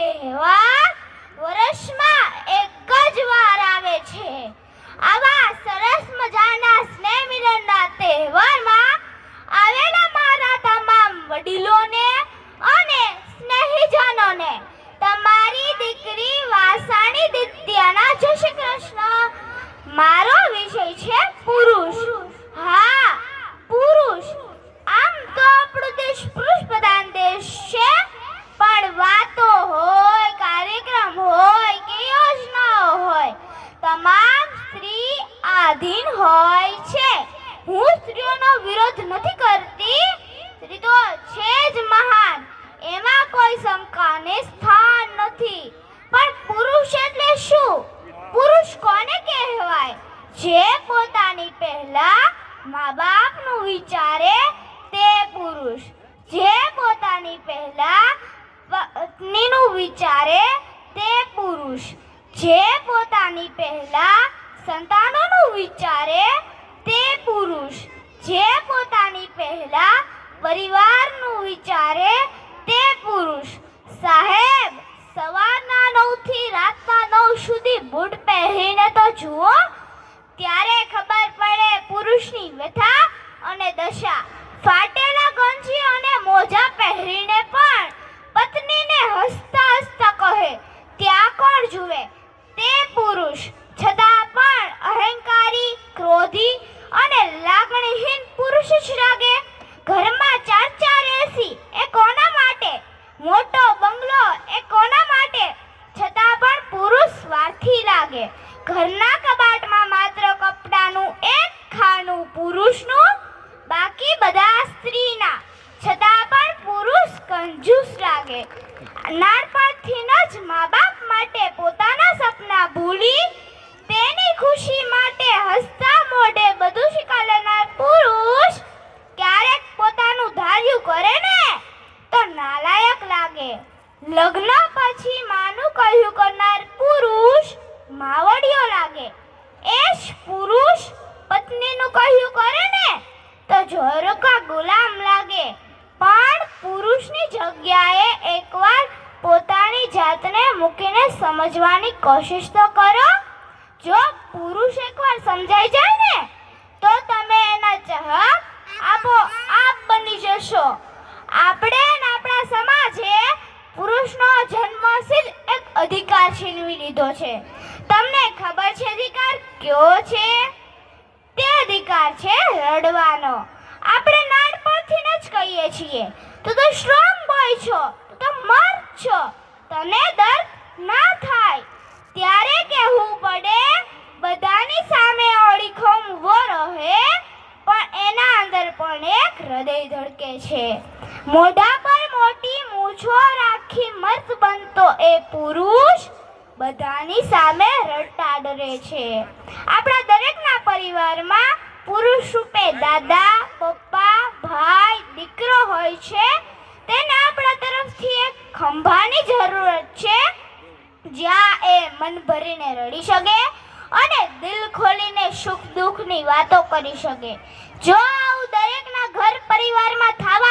喜欢 આધીન હોય છે. હું સ્ત્રીઓનો વિરોધ નથી કરતી. તો છે જ મહાન. એમાં કોઈ શંકાને સ્થાન નથી. પણ પુરુષ એટલે શું? પુરુષ કોને કહેવાય? જે પોતાની પહેલા મા બાપનું વિચારે તે પુરુષ. જે પોતાની પહેલા પત્નીનું વિચારે તે પુરુષ. જે પોતાની પહેલા સંતાનોનું વિચારે તે પુરુષ જે પોતાની પહેલા પરિવારનું વિચારે તે પુરુષ. સાહેબ, સવારના નવથી રાતના નવ સુધી બૂટ પહેરીને તો જુઓ, ત્યારે ખબર પડે પુરુષની વ્યથા અને દશા. ફાટેલા ગંજી અને મોજા પહેરીને પણ પત્નીને હસતા હસતા કહે ત્યાં કોણ જુએ તે પુરુષ છતાં પણ અહંકારી ક્રોધી અને લાગણીહીન પુરુષ જ લાગે ઘરમાં ચાર ચાર એસી એ કોના માટે મોટો બંગલો એ કોના માટે છતાં પણ પુરુષ લાગે ઘરના કબાટમાં માત્ર કપડાનું એક ખાનું પુરુષનું, બાકી બધા સ્ત્રીના. છતાં પણ પુરુષ કંજૂસ લાગે. નાનપણથી જ મા બાપ માટે પોતાના સપના ભૂલી, તેની ખુશી માટે હસતા મોઢે બધું શીખા લેનાર પુરુષ ક્યારેક પોતાનું ધાર્યું કરે ને, તો નાલાયક લાગે. લગ્ન પછી માનું કહ્યું કરનાર પુરુષ માવડિયો લાગે. એ જ પુરુષ પત્નીનું કહ્યું, કરે ને. તો જોરકા ગુલામ લાગે. પણ પુરુષની જગ્યાએ એકવાર પોતાની જાતને મૂકીને સમજવાની કોશિશ તો કરો. જો પુરુષ એકવાર સમજાઈ જાય ને, તો તમે એના ચાહક આપો, આપ બની જશો. આપણે આપણા સમાજે પુરુષનો જન્મસિદ્ધ એક અધિકાર છીનવી લીધો છે. તમને ખબર છે અધિકાર? કયો છે? તે અધિકાર છે રડવાનો. આપણે નાનપણથી જ કહીએ છીએ. તું તો સ્ટ્રોંગ બોય છો. તું મર્દ છો. તને દર્દ ના થાય. ત્યારે કહેવું પડે, બધાની સામે ઓળીખો ઊભો રહે, પણ એના અંદર પણ એક હૃદય ધડકે છે. મોઢા પર મોટી મૂછો રાખી મર્દ બનતો એ પુરુષ બધાની સામે રડતા ડરે છે. આપણા દરેકના પરિવારમાં પુરુષ રૂપે દાદા, પપ્પા, ભાઈ, દીકરો હોય છે. તેને આપણા તરફથી એક ખંભાની જરૂરત છે, જ્યાં એ મન ભરીને રડી શકે અને દિલ ખોલીને સુખ દુઃખની વાતો કરી શકે. જો આવું દરેકના ઘર પરિવારમાં થવા